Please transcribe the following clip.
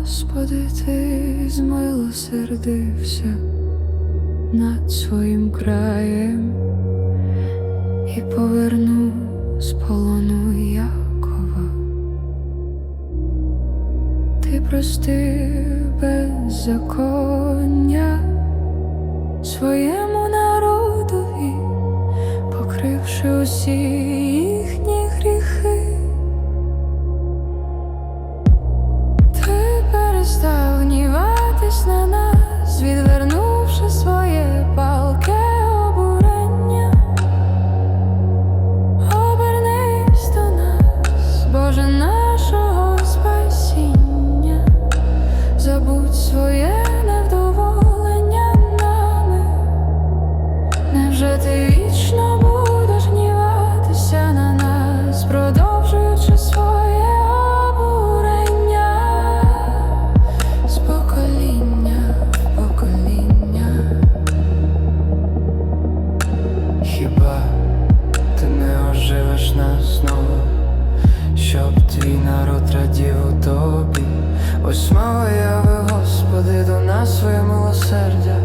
Господи, ти змилосердився над своїм краєм і повернув з полону Якова. Ти простив беззаконня своєму народові, покривши усі їхні Ти перестав Хіба ти не оживеш нас знову, щоб твій народ радів у тобі? Ось мало яви, Господи, до нас своє милосердя